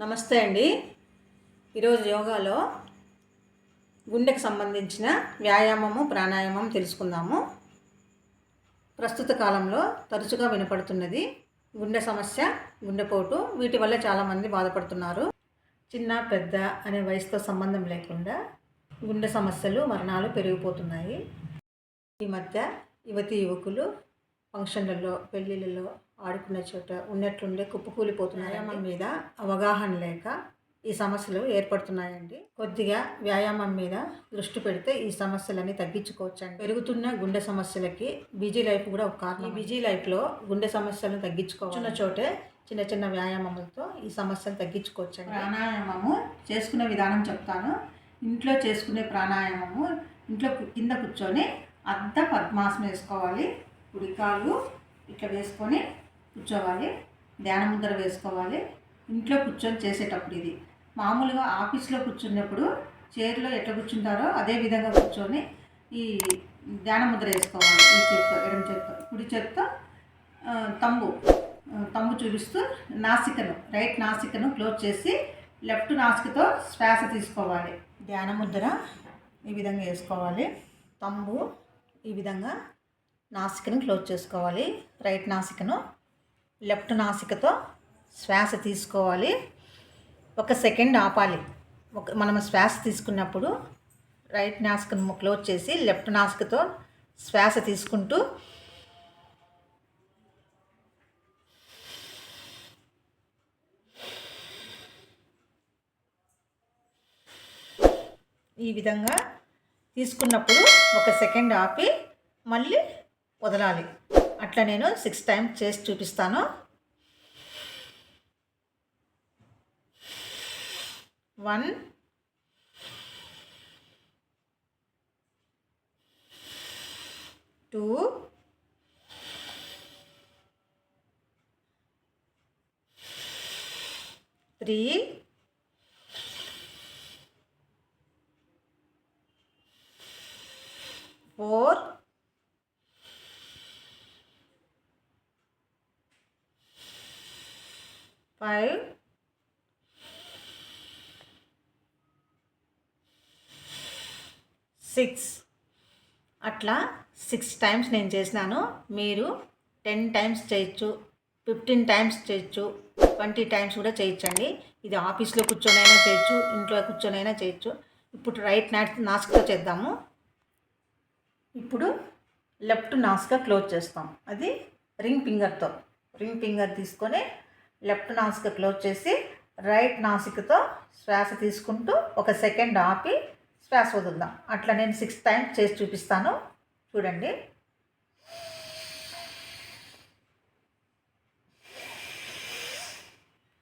నమస్తే అండి. ఈరోజు యోగాలో గుండెకు సంబంధించిన వ్యాయామము ప్రాణాయామం తెలుసుకుందాము. ప్రస్తుత కాలంలో తరచుగా వినపడుతున్నది గుండె సమస్య గుండెపోటు వీటి వల్ల చాలామంది బాధపడుతున్నారు. చిన్న పెద్ద అనే వయసుతో సంబంధం లేకుండా గుండె సమస్యలు మరణాలు పెరిగిపోతున్నాయి. ఈ మధ్య యువతి యువకులు ఫంక్షన్లలో పెళ్ళిళ్ళలో ఆడుకునే చోట ఉన్నట్లుండే కుప్పకూలిపోతున్నాయి వ్యాయామం మీద అవగాహన లేక ఈ సమస్యలు ఏర్పడుతున్నాయండి. కొద్దిగా వ్యాయామం మీద దృష్టి పెడితే ఈ సమస్యలని తగ్గించుకోవచ్చండి. పెరుగుతున్న గుండె సమస్యలకి బిజీ లైఫ్ కూడా ఒక కారణం. ఈ బిజీ లైఫ్లో గుండె సమస్యలను తగ్గించుకోవచ్చు చోటే చిన్న చిన్న వ్యాయామములతో ఈ సమస్యను తగ్గించుకోవచ్చండి. ప్రాణాయామము చేసుకునే విధానం చెప్తాను. ఇంట్లో చేసుకునే ప్రాణాయామము ఇంట్లో కింద కూర్చొని అర్ధ పద్మాసనం వేసుకోవాలి. కుడికాలు ఇట్లా వేసుకొని కూర్చోవాలి ధ్యాన ముద్ర వేసుకోవాలి ఇంట్లో కూర్చొని చేసేటప్పుడు ఇది. మామూలుగా ఆఫీస్లో కూర్చున్నప్పుడు చైర్లో ఎట్లా కూర్చుంటారో అదే విధంగా కూర్చొని ఈ ధ్యాన ముద్ర వేసుకోవాలి ఈ చేత్తో ఎడమ చేత్తో కుడి చేత్తో తమ్ము తంబు తంబు చూపిస్తూ నాసికను రైట్ నాసికను క్లోజ్ చేసి లెఫ్ట్ నాసికతో శ్వాస తీసుకోవాలి. ధ్యాన ముద్ర ఈ విధంగా వేసుకోవాలి తంబు ఈ విధంగా నాసికను క్లోజ్ చేసుకోవాలి రైట్ నాసికను లెఫ్ట్ నాసికతో శ్వాస తీసుకోవాలి. ఒక సెకండ్ ఆపాలి. ఒక మనం శ్వాస తీసుకున్నప్పుడు రైట్ నాసికను క్లోజ్ చేసి లెఫ్ట్ నాసికతో శ్వాస తీసుకుంటూ ఈ విధంగా తీసుకున్నప్పుడు ఒక సెకండ్ ఆపి మళ్ళీ వదలాలి. అట్లా నేను సిక్స్ టైమ్స్ చేసి చూపిస్తాను. One. Two. Three four five six అట్లా సిక్స్ టైమ్స్ నేను చేసినాను. మీరు టెన్ టైమ్స్ చేయొచ్చు ఫిఫ్టీన్ టైమ్స్ చేయొచ్చు ట్వంటీ టైమ్స్ కూడా చేయొచ్చండి. ఇది ఆఫీస్లో కూర్చొనైనా చేయొచ్చు ఇంట్లో కూర్చొనైనా చేయొచ్చు. ఇప్పుడు రైట్ నాట్ నాస్క్తో చేద్దాము. ఇప్పుడు లెఫ్ట్ నాస్క క్లోజ్ చేస్తాం. అది రింగ్ ఫింగర్తో. రింగ్ ఫింగర్ తీసుకొని లెఫ్ట్ నాసిక క్లోజ్ చేసి రైట్ నాసికతో శ్వాస తీసుకుంటూ ఒక సెకండ్ ఆపి శ్వాస వదులుదాం. అట్లా నేను సిక్స్ టైం చేసి చూపిస్తాను. చూడండి.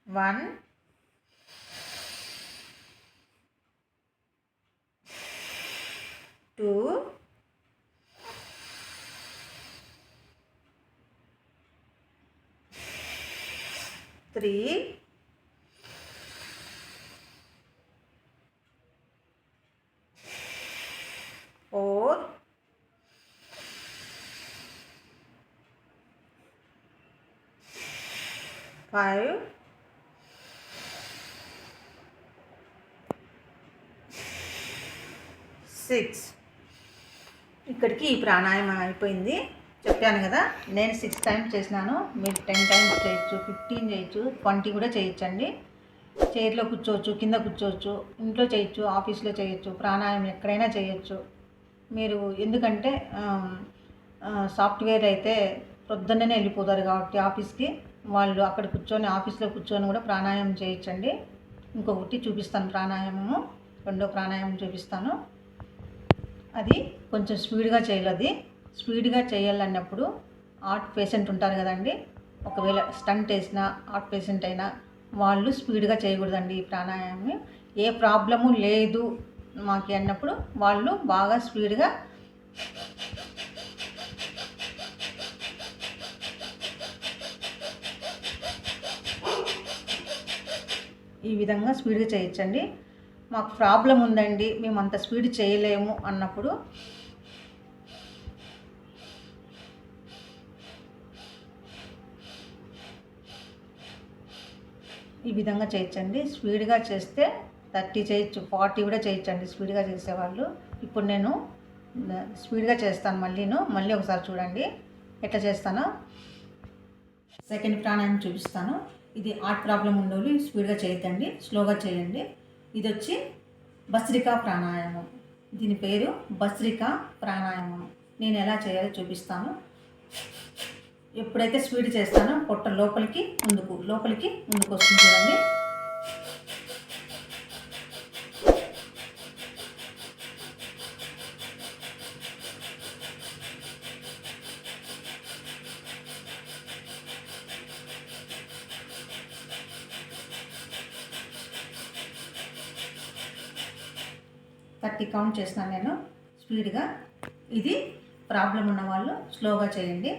One two three four five six ఇక్కడికి ఈ ప్రాణాయామం అయిపోయింది. చెప్పాను కదా నేను సిక్స్ టైమ్స్ చేసినాను. మీరు టెన్ టైమ్స్ చేయొచ్చు ఫిఫ్టీన్ చేయొచ్చు ట్వంటీ కూడా చేయొచ్చండి. చైర్లో కూర్చోవచ్చు కింద కూర్చోవచ్చు ఇంట్లో చేయొచ్చు ఆఫీస్లో చేయొచ్చు ప్రాణాయామం ఎక్కడైనా చేయొచ్చు. మీరు ఎందుకంటే సాఫ్ట్వేర్ అయితే ప్రొద్దుననే వెళ్ళిపోతారు కాబట్టి ఆఫీస్కి. వాళ్ళు అక్కడ కూర్చొని ఆఫీస్లో కూర్చొని కూడా ప్రాణాయామం చేయొచ్చండి. ఇంకొకటి చూపిస్తాను ప్రాణాయామము. రెండో ప్రాణాయామం చూపిస్తాను. అది కొంచెం స్పీడ్గా చేయాలి అది. స్పీడ్గా చేయాలన్నప్పుడు హార్ట్ పేషెంట్ ఉంటారు కదండి. ఒకవేళ స్టంట్ వేసిన హార్ట్ పేషెంట్ అయినా వాళ్ళు స్పీడ్గా చేయకూడదండి ఈ ప్రాణాయామం. ఏ ప్రాబ్లము లేదు మాకు అన్నప్పుడు వాళ్ళు బాగా స్పీడ్గా ఈ విధంగా స్పీడ్గా చేయొచ్చండి. మాకు ప్రాబ్లం ఉందండి మేము అంత స్పీడ్ చేయలేము అన్నప్పుడు ఈ విధంగా చేయొచ్చండి స్పీడ్గా చేస్తే థర్టీ చేయొచ్చు ఫార్టీ కూడా చేయొచ్చండి స్పీడ్గా చేసేవాళ్ళు. ఇప్పుడు నేను స్పీడ్గా చేస్తాను మళ్ళీను. మళ్ళీ ఒకసారి చూడండి. ఎట్లా చేస్తానో. సెకండ్ ప్రాణాయామం చూపిస్తాను. ఇది హార్ట్ ప్రాబ్లం ఉండేవాళ్ళు స్పీడ్గా చేయొద్దండి. స్లోగా చేయండి. ఇది వచ్చి భస్త్రికా ప్రాణాయామం. దీని పేరు భస్త్రికా ప్రాణాయామం. నేను ఎలా చేయాలో చూపిస్తాను. ఎప్పుడైతే స్పీడ్ చేస్తానో పొట్ట లోపలికి ముందుకు లోపలికి ముందుకు వస్తుంది చూడండి. థర్టీ కౌంట్ చేసినాను నేను. స్పీడ్గా. ఇది ప్రాబ్లం ఉన్న వాళ్ళు స్లోగా చేయండి.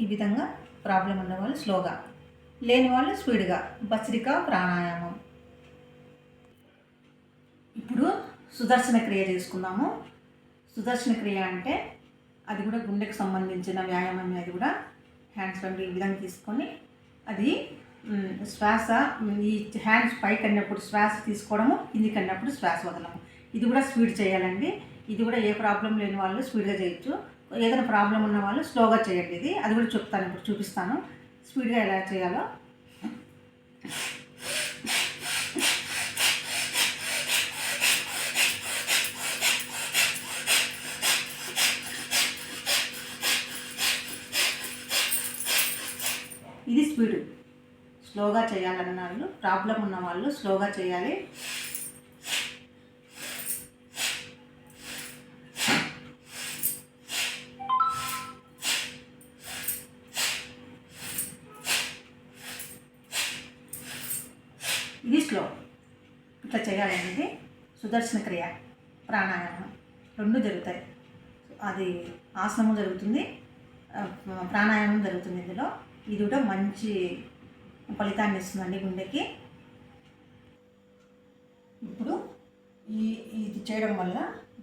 ఈ విధంగా ప్రాబ్లం ఉన్నవాళ్ళు స్లోగా లేని వాళ్ళు స్పీడ్గా బచ్చరిక ప్రాణాయామం. ఇప్పుడు సుదర్శన క్రియ చేసుకుందాము. సుదర్శన క్రియ అంటే అది కూడా గుండెకు సంబంధించిన వ్యాయామం అది కూడా హ్యాండ్స్ రెండు ఈ విధంగా తీసుకొని అది శ్వాస ఈ హ్యాండ్స్ పైకి అన్నప్పుడు శ్వాస తీసుకోవడము కిందికి అన్నప్పుడు శ్వాస వదలము ఇది కూడా స్పీడ్ చేయాలండి. ఇది కూడా ఏ ప్రాబ్లం లేని వాళ్ళు స్పీడ్గా చేయొచ్చు. ఏదైనా ప్రాబ్లం ఉన్న వాళ్ళు స్లోగా చేయండి ఇది. అది కూడా చెప్తాను ఇప్పుడు చూపిస్తాను. స్పీడ్గా ఎలా చేయాలో. ఇది స్పీడ్. స్లోగా చేయాలన్న వాళ్ళు ప్రాబ్లం ఉన్న వాళ్ళు స్లోగా చేయాలి. ఇది స్లో ఇట్లా చేయాలండి సుదర్శన క్రియ ప్రాణాయామం. రెండు జరుగుతాయి. అది ఆసనము జరుగుతుంది ప్రాణాయామం జరుగుతుంది ఇందులో. ఇది కూడా మంచి ఫలితాన్ని ఇస్తుందండి గుండెకి. ఇప్పుడు ఈ ఇది చేయడం వల్ల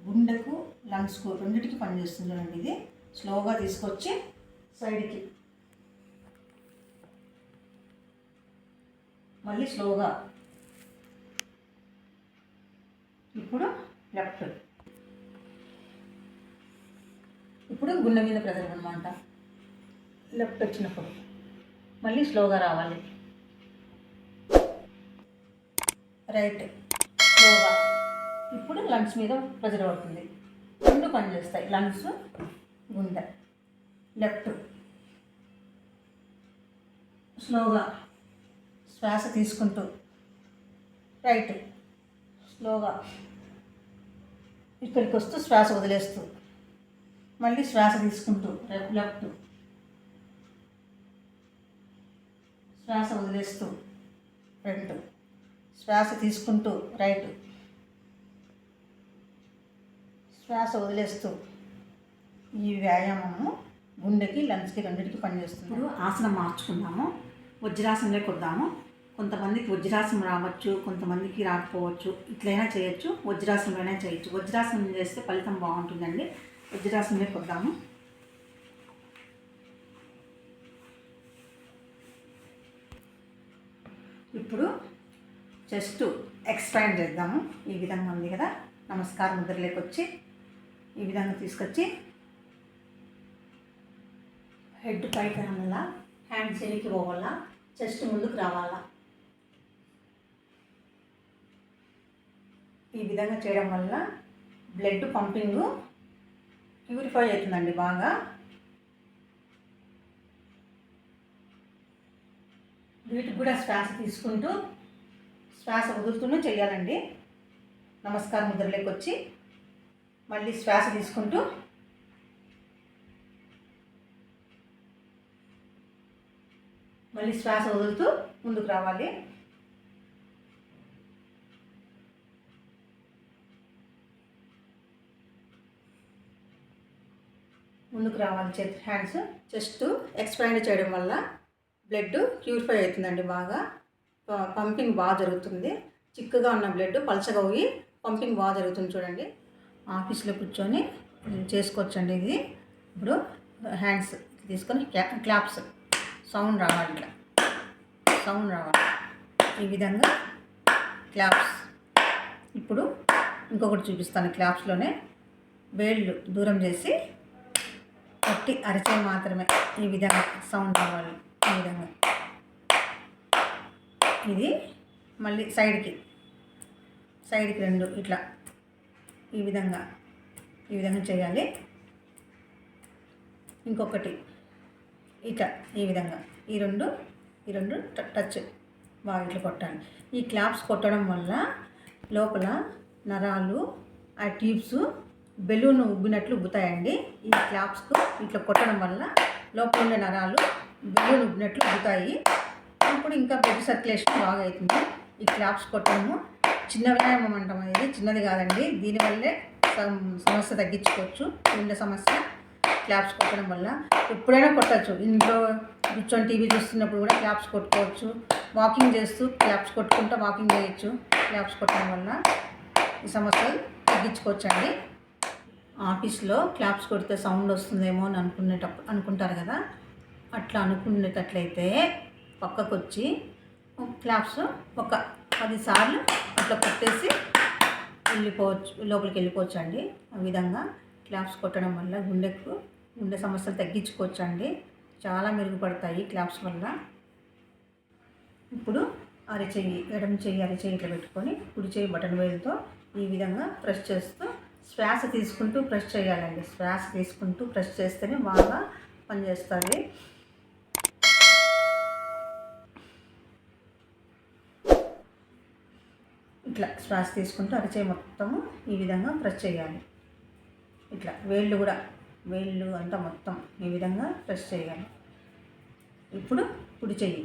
గుండెకు లంగ్స్కు రెండింటికి పనిచేస్తుంది చూడండి ఇది. స్లోగా తీసుకొచ్చి సైడ్కి. మళ్ళీ స్లోగా ఇప్పుడు లెఫ్ట్ ఇప్పుడు గుండె మీద ప్రెజర్ అనమాట లెఫ్ట్ వచ్చినప్పుడు. మళ్ళీ స్లోగా రావాలి. రైట్ స్లోగా ఇప్పుడు లంగ్స్ మీద ప్రెజర్ పడుతుంది. రెండు పనిచేస్తాయి లంగ్స్ గుండె. లెఫ్ట్ స్లోగా శ్వాస తీసుకుంటూ. రైట్ స్లోగా ఇక్కడికి వస్తూ శ్వాస వదిలేస్తూ మళ్ళీ శ్వాస తీసుకుంటూ లెఫ్ట్ లెఫ్ట్. శ్వాస వదిలేస్తూ ఫ్రంట్. శ్వాస తీసుకుంటూ రైట్. శ్వాస వదిలేస్తూ ఈ వ్యాయామము గుండెకి లంగ్స్కి రెండింటికి పనిచేస్తుంది. ఇప్పుడు ఆసనం మార్చుకుందాము. వజ్రాసనంలోకి వద్దాము కొంతమందికి వజ్రాసనం రావచ్చు కొంతమందికి రాకపోవచ్చు ఇట్లయినా చేయొచ్చు వజ్రాసనంలోనే చేయొచ్చు. వజ్రాసనం చేస్తే ఫలితం బాగుంటుందండి. వజ్రాసనమే వద్దాము ఇప్పుడు చెస్ట్ ఎక్స్పాండ్ చేద్దాము. ఈ విధంగా ఉంది కదా? నమస్కార ముద్రలోకి వచ్చి ఈ విధంగా తీసుకొచ్చి హెడ్ పైకి రావాలా హ్యాండ్స్ చెలికి పోవాలా చెస్ట్ ముందుకు రావాలా? ఈ విధంగా చేయడం వల్ల బ్లడ్ పంపింగ్ ప్యూరిఫై అవుతుందండి బాగా. వీటికి కూడా శ్వాస తీసుకుంటూ శ్వాస వదులుతూనే చేయాలండి. నమస్కారం ముద్రలోకి వచ్చి మళ్ళీ శ్వాస తీసుకుంటూ మళ్ళీ శ్వాస వదులుతూ ముందుకు రావాలి. ముందుకు రావాలి చేతి హ్యాండ్స్. చెస్ట్ ఎక్స్పాండ్ చేయడం వల్ల బ్లడ్ ప్యూరిఫై అవుతుందండి బాగా. ప- పంపింగ్ బాగా జరుగుతుంది. చిక్కుగా ఉన్న బ్లడ్ పలచగా పోయి పంపింగ్ బాగా జరుగుతుంది చూడండి. ఆఫీస్లో కూర్చొని చేసుకోవచ్చండి ఇది. ఇప్పుడు హ్యాండ్స్ తీసుకొని క్లా- క్లాప్స్. సౌండ్ రావాలి ఇట్లా సౌండ్ రావాలి. ఈ విధంగా క్లాప్స్. ఇప్పుడు ఇంకొకటి చూపిస్తాను క్లాప్స్లోనే. వేళ్ళు దూరం చేసి పట్టి అరిచే మాత్రమే ఈ విధంగా సౌండ్ రావాలి ఈ విధంగా. ఇది మళ్ళీ సైడ్కి. సైడ్కి రెండు ఇట్లా. ఈ విధంగా. ఈ విధంగా చేయాలి. ఇంకొకటి. ఇట్లా ఈ విధంగా. ఈ రెండు ఈ రెండు టచ్. బాగా ఇట్లా కొట్టాలి. ఈ క్లాప్స్ కొట్టడం వల్ల లోపల నరాలు ఆ ట్యూబ్స్ బెలూన్ ఉబ్బినట్లు ఉబ్బుతాయండి. ఈ క్లాప్స్కు ఇట్లా కొట్టడం వల్ల లోపల ఉండే నరాలు బెలూన్ ఉబ్బినట్లు ఉబ్బుతాయి. అప్పుడు ఇంకా బ్లడ్ సర్క్యులేషన్ బాగా అవుతుంది. ఈ క్లాప్స్ కొట్టడము చిన్న వ్యాయామం అంటాం అనేది చిన్నది కాదండి. దీనివల్లే సమస్య తగ్గించుకోవచ్చు. గుండె సమస్య క్లాప్స్ కొట్టడం వల్ల ఎప్పుడైనా కొట్టచ్చు. ఇంట్లో కూర్చొని టీవీ చూస్తున్నప్పుడు కూడా క్లాప్స్ కొట్టుకోవచ్చు. వాకింగ్ చేస్తూ క్లాప్స్ కొట్టుకుంటూ వాకింగ్ చేయొచ్చు. క్లాప్స్ కొట్టడం వల్ల ఈ సమస్యలు తగ్గించుకోవచ్చు అండి ఆఫీస్లో క్లాప్స్ కొడితే సౌండ్ వస్తుందేమో అని అనుకునేటప్పుడు అనుకుంటారు కదా. అట్లా అనుకునేటట్లయితే పక్కకు వచ్చి క్లాప్స్ ఒక పదిసార్లు అట్లా కొట్టేసి వెళ్ళిపోవచ్చు లోపలికి వెళ్ళిపోవచ్చు అండి ఆ విధంగా క్లాప్స్ కొట్టడం వల్ల గుండెకు గుండె సమస్యలు తగ్గించుకోవచ్చు అండి చాలా మెరుగుపడతాయి క్లాప్స్ వల్ల. ఇప్పుడు అరచేయి ఎడమ చెయ్యి అరచేయి ఇట్లా పెట్టుకొని కుడి చేయి బటన్ వేలుతో ఈ విధంగా ప్రెస్ చేస్తూ శ్వాస తీసుకుంటూ ప్రెస్ చేయాలండి. శ్వాస తీసుకుంటూ ప్రెస్ చేస్తేనే బాగా పనిచేస్తుంది. ఇట్లా శ్వాస తీసుకుంటూ అరిచేయి మొత్తము ఈ విధంగా ప్రెస్ చేయాలి. ఇట్లా వేళ్ళు కూడా వేళ్ళు అంతా మొత్తం ఈ విధంగా ప్రెస్ చేయాలి. ఇప్పుడు కుడి చెయ్యి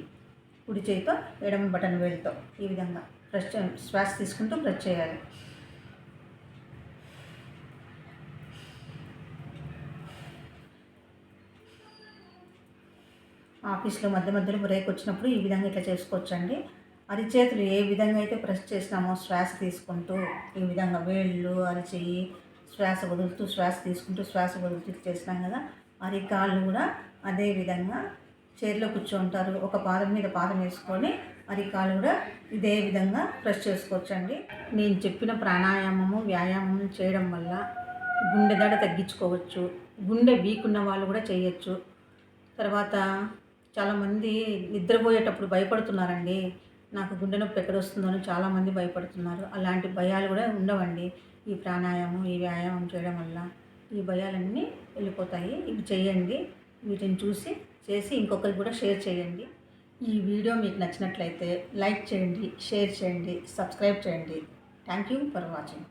కుడి చేయితో ఎడమ బటన్ వేలుతో ఈ విధంగా ప్రెస్ శ్వాస తీసుకుంటూ ప్రెస్ చేయాలి. ఆఫీస్లో మధ్య మధ్యలో బ్రేక్ వచ్చినప్పుడు ఈ విధంగా ఇట్లా చేసుకోవచ్చండి. అరిచేతులు ఏ విధంగా అయితే ప్రెస్ చేసినామో శ్వాస తీసుకుంటూ ఈ విధంగా వేళ్ళు అరిచేయి శ్వాస వదులుతూ శ్వాస తీసుకుంటూ శ్వాస వదులుతూ చేసినాం కదా అరికాళ్ళు కూడా అదే విధంగా చైర్లో కూర్చుంటారు. ఒక పాదం మీద పాదం వేసుకొని అరికాలు కూడా ఇదే విధంగా ప్రెస్ చేసుకోవచ్చండి. నేను చెప్పిన ప్రాణాయామము వ్యాయామం చేయడం వల్ల గుండె దడ తగ్గించుకోవచ్చు. గుండె వీక్ ఉన్న వాళ్ళు కూడా చేయొచ్చు. తర్వాత చాలామంది నిద్రపోయేటప్పుడు భయపడుతున్నారండి. నాకు గుండె నొప్పి ఎక్కడొస్తుందని చాలామంది భయపడుతున్నారు. అలాంటి భయాలు కూడా ఉండవండి. ఈ ప్రాణాయామం ఈ వ్యాయామం చేయడం వల్ల ఈ భయాలన్నీ వెళ్ళిపోతాయి. ఇవి చేయండి. వీటిని చూసి చేసి ఇంకొకరికి కూడా షేర్ చేయండి. ఈ వీడియో మీకు నచ్చినట్లయితే లైక్ చేయండి షేర్ చేయండి సబ్స్క్రైబ్ చేయండి. Thank you for watching